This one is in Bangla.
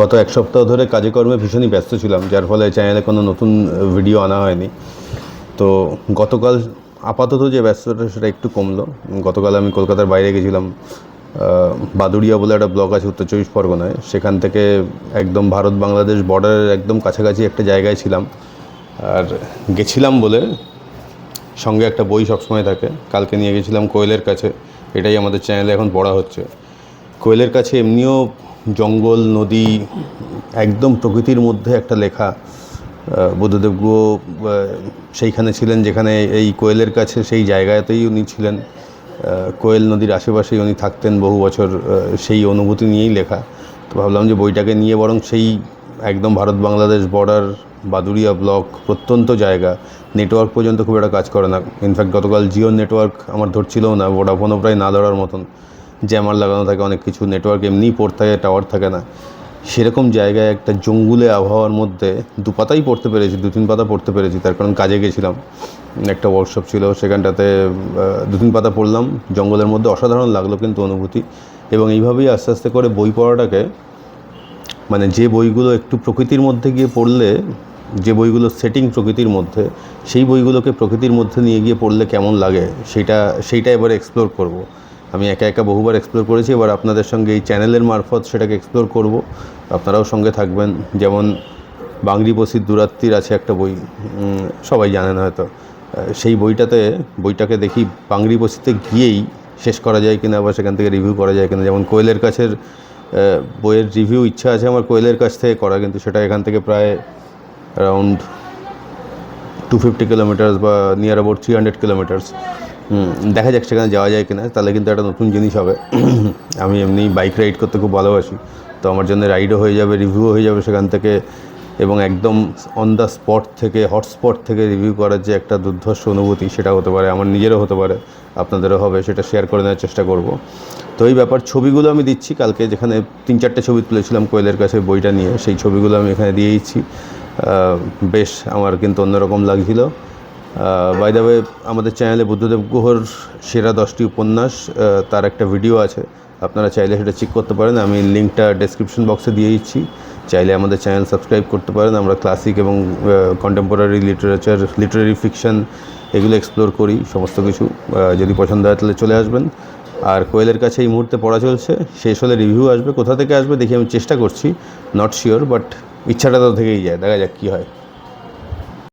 গত এক সপ্তাহ ধরে কাজে কর্মে ভীষণই ব্যস্ত ছিলাম, যার ফলে চ্যানেলে কোনো নতুন ভিডিও আনা হয়নি। তো গতকাল আপাতত যে ব্যস্ততা সেটা একটু কমলো। গতকাল আমি কলকাতার বাইরে গেছিলাম বাদুড়িয়া বলে একটা ব্লক আছে উত্তর চব্বিশ পরগনায়। সেখান থেকে একদম ভারত বাংলাদেশ বর্ডারের একদম কাছাকাছি একটা জায়গায় ছিলাম। আর গেছিলাম বলে সঙ্গে একটা বই সবসময় থাকে। কালকে নিয়ে গেছিলাম কোয়েলের কাছে। এটাই আমাদের চ্যানেলে এখন পড়া হচ্ছে। কোয়েলের কাছে এমনিও জঙ্গল, নদী, একদম প্রকৃতির মধ্যে একটা লেখা। বুদ্ধদেব গুহ সেইখানে ছিলেন যেখানে এই কোয়েলের কাছে সেই জায়গাতেই উনি ছিলেন। কোয়েল নদীর আশেপাশেই উনি থাকতেন বহু বছর সেই অনুভূতি নিয়েই লেখা। তো ভাবলাম যে বইটাকে নিয়ে বরং সেই একদম ভারত বাংলাদেশ বর্ডার বাদুড়িয়া ব্লক প্রত্যন্ত জায়গা নেটওয়ার্ক পর্যন্ত খুব একটা কাজ করে না। ইনফ্যাক্ট গতকাল জিও নেটওয়ার্ক আমার ধরছিলও না ভোডাফোনও প্রায় না ধরার মতন। জ্যামার লাগানো থাকে, অনেক কিছু নেটওয়ার্ক এমনিই পড়তে থাকে টাওয়ার থাকে না। সেরকম জায়গায় একটা জঙ্গুলে আবহাওয়ার মধ্যে দু পাতাই পড়তে পেরেছি, দু তিন পাতা পড়তে পেরেছি। তার কারণ কাজে গেছিলাম। একটা ওয়ার্কশপ ছিল, সেখানটাতে দু তিন পাতা পড়লাম। জঙ্গলের মধ্যে অসাধারণ লাগল কিন্তু অনুভূতি। এবং এইভাবেই আস্তে আস্তে করে বই পড়াটাকে মানে যে বইগুলো একটু প্রকৃতির মধ্যে গিয়ে পড়লে, যে বইগুলো সেটিং প্রকৃতির মধ্যে, সেই বইগুলোকে প্রকৃতির মধ্যে নিয়ে গিয়ে পড়লে কেমন লাগে, সেটা, সেইটা এবার এক্সপ্লোর করব। আমি একা একা বহুবার এক্সপ্লোর করেছি, এবার আপনাদের সঙ্গে এই চ্যানেলের মারফত সেটাকে এক্সপ্লোর করব। আপনারাও সঙ্গে থাকবেন। যেমন বাংরি বসির দুরাত্রির আছে একটা বই সবাই জানেন হয়তো। সেই বইটাতে, বইটাকে দেখি বাংরি বসিতে গিয়েই শেষ করা যায় কিনা বা সেখান থেকে রিভিউ করা যায় কিনা। যেমন কোয়েলের কাছের বইয়ের রিভিউ ইচ্ছা আছে আমার কোয়েলের কাছ থেকে করা, কিন্তু সেটা এখান থেকে প্রায় অ্যারাউন্ড টু ফিফটি কিলোমিটার্স বা near about three hundred kilometres দেখা যাক সেখানে যাওয়া যায় কিনা তাহলে কিন্তু একটা নতুন জিনিস হবে। আমি এমনি বাইক রাইড করতে খুব ভালোবাসি তো আমার জন্য রাইডও হয়ে যাবে রিভিউও হয়ে যাবে সেখান থেকে এবং একদম অন দ্য স্পট থেকে হটস্পট থেকে রিভিউ করার যে একটা দুর্ধর্ষ অনুভূতি সেটা হতে পারে আমার নিজেরও হতে পারে আপনাদেরও হবে সেটা শেয়ার করে নেওয়ার চেষ্টা করব। তো এই ব্যাপার ছবিগুলো আমি দিচ্ছি কালকে যেখানে তিন চারটে ছবি তুলেছিলাম কোয়েলের কাছে বইটা নিয়ে সেই ছবিগুলো আমি এখানে দিয়ে দিচ্ছি আহ, বেশ আমার কিন্তু অন্যরকম লাগছিল। বাই দ্য ওয়ে আমাদের চ্যানেলে বুদ্ধদেব গুহর সেরা দশটি উপন্যাস তার একটা ভিডিও আছে। আপনারা চাইলে সেটা চেক করতে পারেন। আমি লিঙ্কটা ডেসক্রিপশন বক্সে দিয়ে দিচ্ছি। চাইলে আমাদের চ্যানেল সাবস্ক্রাইব করতে পারেন। আমরা ক্লাসিক এবং কন্টেম্পোরারি লিটারেচার লিটারারি ফিকশন এগুলো এক্সপ্লোর করি, সমস্ত কিছু। যদি পছন্দ হয় তাহলে চলে আসবেন। আর কোয়েলের কাছে এই মুহূর্তে পড়া চলছে। শেষ হলে রিভিউ আসবে। কোথা থেকে আসবে দেখি আমি চেষ্টা করছি। নট শিওর বাট ইচ্ছাটা তো থেকেই যায়। দেখা যাক কী হয়।